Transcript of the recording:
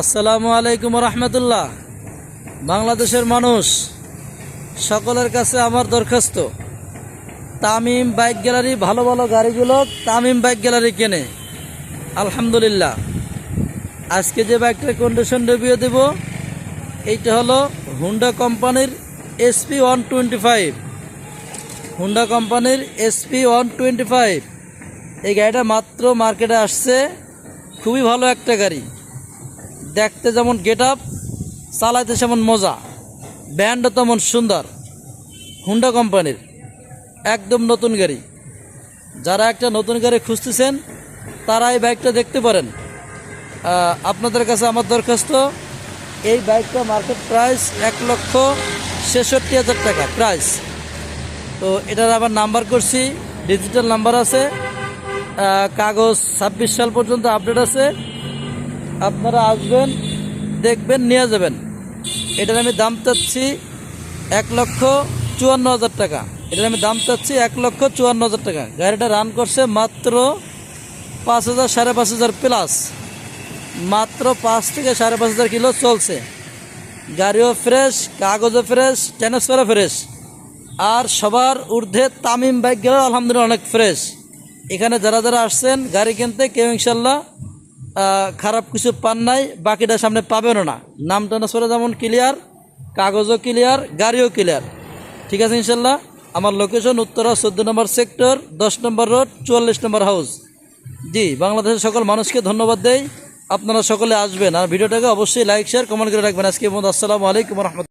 আসসালামু আলাইকুম রহমতুল্লাহ বাংলাদেশের মানুষ, সকলের কাছে আমার দরখাস্ত। তামিম বাইক গ্যালারি, ভালো ভালো গাড়িগুলো তামিম বাইক গ্যালারি কেনে। আলহামদুলিল্লাহ। আজকে যে বাইকটার কন্ডিশন রিভিউ দেব, এইটা হলো হুন্ডা কোম্পানির SP one twenty five Honda কোম্পানির এসপি ওয়ান টোয়েন্টি ফাইভ এই গাড়িটা মাত্র মার্কেটে আসছে। খুবই ভালো একটা গাড়ি। দেখতে যেমন গেট আপ, চালাইতে যেমন মজা। ব্যান্ডও তেমন সুন্দর। হুন্ডা কোম্পানির। একদম নতুন গাড়ি। যারা একটা নতুন গাড়ি খুঁজতেছেন তারা এই বাইকটা দেখতে পারেন। আপনাদের কাছে আমার দরখাস্ত, এই বাইকটা মার্কেট প্রাইস এক লক্ষ ছেষট্টি হাজার টাকা, প্রাইস। তো এটার আবার নাম্বার করছি, ডিজিটাল নাম্বার আছে। কাগজ ছাব্বিশ সাল পর্যন্ত আপডেট আছে। আপনারা আসবেন, দেখবেন, নিয়ে যাবেন। এটার আমি দাম চাচ্ছি এক লক্ষ চুয়ান্ন হাজার টাকা। এটার আমি দাম চাচ্ছি এক লক্ষ চুয়ান্ন হাজার টাকা। গাড়িটা রান করছে মাত্র পাঁচ হাজার, সাড়ে পাঁচ হাজার প্লাস মাত্র পাঁচ থেকে সাড়ে পাঁচ হাজার কিলো চলছে। গাড়িও ফ্রেশ কাগজও ফ্রেশ ট্রান্সফারও ফ্রেশ আর সবার ঊর্ধ্বে তামিম বাইক গেলেও আলহামদুলিল্লাহ অনেক ফ্রেশ এখানে যারা যারা আসছেন, গাড়ি কিনতে কেউ ইনশাল্লাহ খারাপ কিছু পান নাই, বাকিটা সামনে পাবেনও না। নাম সরে যেমন ক্লিয়ার কাগজও ক্লিয়ার গাড়িও ক্লিয়ার ঠিক আছে ইনশাল্লাহ? আমার লোকেশন উত্তরা চোদ্দ নম্বর সেক্টর দশ নম্বর রোড চুয়াল্লিশ নম্বর হাউস জি, বাংলাদেশের সকল মানুষকে ধন্যবাদ দেই। আপনারা সকলে আসবেন। আর ভিডিওটাকে অবশ্যই লাইক শেয়ার কমেন্ট করে রাখবেন। আজকে আসসালামু আলাইকুম রহমতুল্লাহ।